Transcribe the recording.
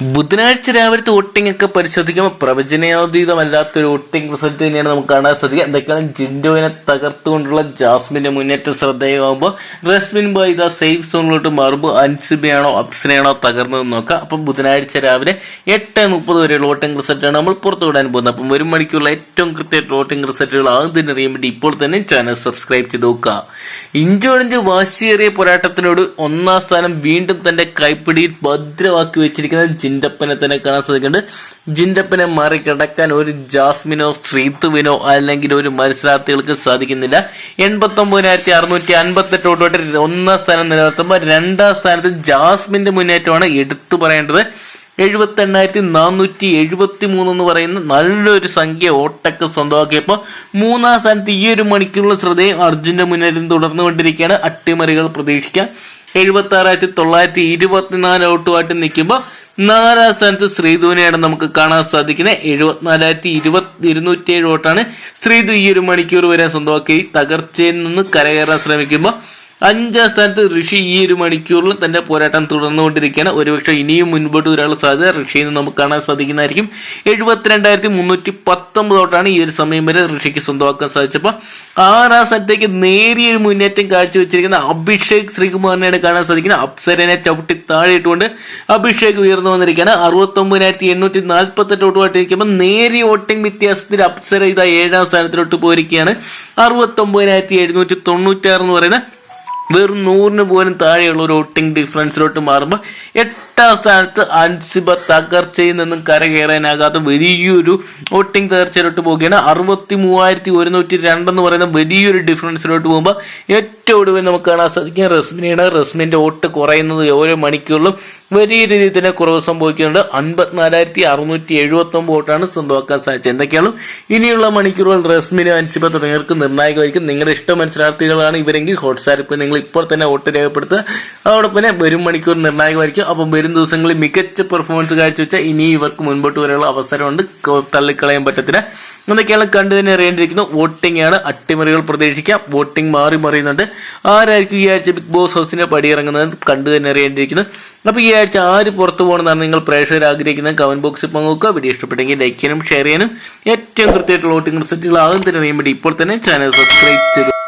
ബുധനാഴ്ച രാവിലത്തെ വോട്ടിംഗ് ഒക്കെ പരിശോധിക്കുമ്പോൾ പ്രവചനാതീതമല്ലാത്തൊരു വോട്ടിംഗ് റിസൾട്ട് തന്നെയാണ് നമുക്ക് കാണാൻ സാധിക്കുക. എന്തൊക്കെയാണ് ജിൻഡോവിനെ തകർത്തുകൊണ്ടുള്ള ജാസ്മിന്റെ മുന്നേറ്റം ശ്രദ്ധേയമാകുമ്പോൾ റസ്മിൻ ബൈദ സേഫ് സോണിലോട്ട് മാറുമ്പോൾ അൻസിബയാണോ അപ്സനയാണോ തകർന്നതെന്ന് നോക്കാം. അപ്പം ബുധനാഴ്ച രാവിലെ എട്ട് മുപ്പത് വരെയുള്ള വോട്ടിംഗ് റിസൾട്ടാണ് നമ്മൾ പുറത്തു വിടാൻ പോകുന്നത്. അപ്പം ഒരു മണിക്കുള്ള ഏറ്റവും കൃത്യമായിട്ട് വോട്ടിംഗ് റിസൾട്ടുകൾ ആദ്യം തന്നെ അറിയാൻ വേണ്ടി ഇപ്പോൾ തന്നെ ചാനൽ സബ്സ്ക്രൈബ് ചെയ്ത് നോക്കുക. ഇഞ്ചോടിഞ്ച് വാശിയേറിയ പോരാട്ടത്തിനോട് ഒന്നാം സ്ഥാനം വീണ്ടും തന്റെ കൈപ്പിടിയിൽ ഭദ്രമാക്കി വെച്ചിരിക്കുന്ന ജിൻഡപ്പനെ തന്നെ കാണാൻ സാധിക്കുന്നുണ്ട്. ജിൻഡപ്പനെ മറികടക്കാൻ ഒരു ജാസ്മിനോ ശ്രീത്തുവിനോ അല്ലെങ്കിൽ ഒരു മത്സരാർത്ഥികൾക്ക് സാധിക്കുന്നില്ല. എൺപത്തി ഒമ്പതിനായിരത്തി അറുന്നൂറ്റി അൻപത്തെട്ട് വോട്ടോട്ട് ഒന്നാം സ്ഥാനം നിലനിർത്തുമ്പോൾ രണ്ടാം സ്ഥാനത്ത് ജാസ്മിന്റെ മുന്നേറ്റമാണ് എടുത്തു പറയേണ്ടത്. എഴുപത്തി എണ്ണായിരത്തി നാനൂറ്റി എഴുപത്തി മൂന്ന് എന്ന് പറയുന്ന നല്ലൊരു സംഖ്യ ഓട്ടൊക്കെ സ്വന്തമാക്കിയപ്പോൾ മൂന്നാം സ്ഥാനത്ത് ഈ ഒരു മണിക്കൂറുള്ള ശ്രദ്ധയും അർജുന്റെ മുന്നേറ്റം തുടർന്നുകൊണ്ടിരിക്കുകയാണ് അട്ടിമറികൾ പ്രതീക്ഷിക്കാം. എഴുപത്തി ആറായിരത്തി തൊള്ളായിരത്തി ഇരുപത്തിനാല് ഔട്ടുമായിട്ട് നിൽക്കുമ്പോൾ നാലാം സ്ഥാനത്ത് ശ്രീധുവിനെയാണ് നമുക്ക് കാണാൻ സാധിക്കുന്നത്. എഴുപത്തിനാലായിരത്തി ഇരുപത്തി ഇരുന്നൂറ്റി ഏഴ് വോട്ടാണ് ശ്രീധു ഈ ഒരു മണിക്കൂർ വരെ സ്വന്തമാക്കി തകർച്ചയിൽ നിന്ന് കരകയറാൻ ശ്രമിക്കുമ്പോൾ അഞ്ചാം സ്ഥാനത്ത് ഋഷി ഈ ഒരു മണിക്കൂറിൽ തന്റെ പോരാട്ടം തുടർന്നുകൊണ്ടിരിക്കുകയാണ്. ഒരുപക്ഷെ ഇനിയും മുൻപോട്ട് വരാനുള്ള സാധ്യത ഋഷിയിൽ നിന്ന് നമുക്ക് കാണാൻ സാധിക്കുന്നതായിരിക്കും. എഴുപത്തിരണ്ടായിരത്തി മുന്നൂറ്റി പത്തൊമ്പത് തൊട്ടാണ് ഈ ഒരു സമയം വരെ ഋഷിക്ക് സ്വന്തമാക്കാൻ സാധിച്ചപ്പോൾ ആറാം സ്ഥാനത്തേക്ക് നേരിയ ഒരു മുന്നേറ്റം കാഴ്ചവെച്ചിരിക്കുന്ന അഭിഷേക് ശ്രീകുമാറിനെയാണ് കാണാൻ സാധിക്കുന്നത്. അപ്സരനെ ചവിട്ടി താഴെ ഇട്ടുകൊണ്ട് അഭിഷേക് ഉയർന്നു വന്നിരിക്കുകയാണ്. അറുപത്തൊമ്പതിനായിരത്തി എണ്ണൂറ്റി നാൽപ്പത്തെട്ട് ഇരിക്കുമ്പോൾ നേരിയ വോട്ടിംഗ് വ്യത്യാസത്തിൽ അപ്സര ഇതാ ഏഴാം സ്ഥാനത്തിലോട്ട് പോയിരിക്കുകയാണ്. അറുപത്തൊമ്പതിനായിരത്തി എഴുന്നൂറ്റി തൊണ്ണൂറ്റാറ് എന്ന് പറയുന്ന വെറും നൂറിന് പോലും താഴെയുള്ള ഒരു വോട്ടിംഗ് ഡിഫറൻസിലോട്ട് മാറുമ്പോൾ എട്ടാം സ്ഥാനത്ത് അൻസിബ തകർച്ചയിൽ നിന്നും കരകയറാനാകാത്ത വലിയൊരു വോട്ടിംഗ് തകർച്ചയിലോട്ട് പോവുകയാണ്. അറുപത്തി മൂവായിരത്തി ഒരുന്നൂറ്റി രണ്ടെന്ന് പറയുന്ന വലിയൊരു ഡിഫറൻസിലോട്ട് പോകുമ്പോൾ ഏറ്റവും ഒടുവിൽ നമുക്ക് കാണാൻ സാധിക്കും റസ്മിനിയുടെ റസ്മിന്റെ വോട്ട് കുറയുന്നത് ഓരോ മണിക്കൂറിലും വലിയ രീതിയിൽ തന്നെ കുറവ് സംഭവിക്കുന്നുണ്ട്. അൻപത്തിനാലായിരത്തി അറുന്നൂറ്റി എഴുപത്തി ഒമ്പത് വോട്ടാണ് സ്വന്തമാക്കാൻ സാധിച്ചത്. എന്തൊക്കെയാണ്? ഇനിയുള്ള മണിക്കൂറുകൾ റസ്മിന് അൻസിബ തുടങ്ങിയവർക്ക് നിർണായകമായിരിക്കും. നിങ്ങളുടെ ഇഷ്ട മത്സരാർത്ഥികളാണ് ഇവരെങ്കിൽ ഹോട്ട്സ്റ്റാർ നിങ്ങൾ ഇപ്പോൾ തന്നെ വോട്ട് രേഖപ്പെടുത്തുക. അതോടൊപ്പം തന്നെ വരും മണിക്കൂർ നിർണായകമായിരിക്കും. അപ്പം വരും ദിവസങ്ങളിൽ മികച്ച പെർഫോമൻസ് കാഴ്ചവെച്ചാൽ ഇനി ഇവർക്ക് മുൻപോട്ട് വരെയുള്ള അവസരമുണ്ട്. തള്ളിക്കളയാൻ പറ്റത്തില്ല. എന്നൊക്കെയാണ് കണ്ടു തന്നെ അറിയേണ്ടിയിരിക്കുന്നു വോട്ടിംഗ് ആണ്. അട്ടിമറികൾ പ്രതീക്ഷിക്കാം. വോട്ടിംഗ് മാറി മറിയുന്നുണ്ട്. ആരായിരിക്കും ഈ ആഴ്ച ബിഗ് ബോസ് ഹൗസിനെ പടിയിറങ്ങുന്നത് കണ്ടു തന്നെ അറിയേണ്ടിയിരിക്കുന്നു. അപ്പോൾ ഈ ആഴ്ച ആര് പുറത്തു പോകണമെന്നാണ് നിങ്ങൾ പ്രേക്ഷകർ ആഗ്രഹിക്കുന്നത്. കമന്റ് ബോക്സിൽ പങ്കുവെക്കുക. വീഡിയോ ഇഷ്ടപ്പെട്ടെങ്കിൽ ലൈക്ക് ചെയ്യാനും ഷെയർ ചെയ്യാനും. ഏറ്റവും കൃത്യമായിട്ടുള്ള വോട്ടിംഗ് റിസൾട്ടുകൾ ആകും തന്നെ അറിയാൻ വേണ്ടി ഇപ്പോൾ തന്നെ ചാനൽ സബ്സ്ക്രൈബ് ചെയ്തു.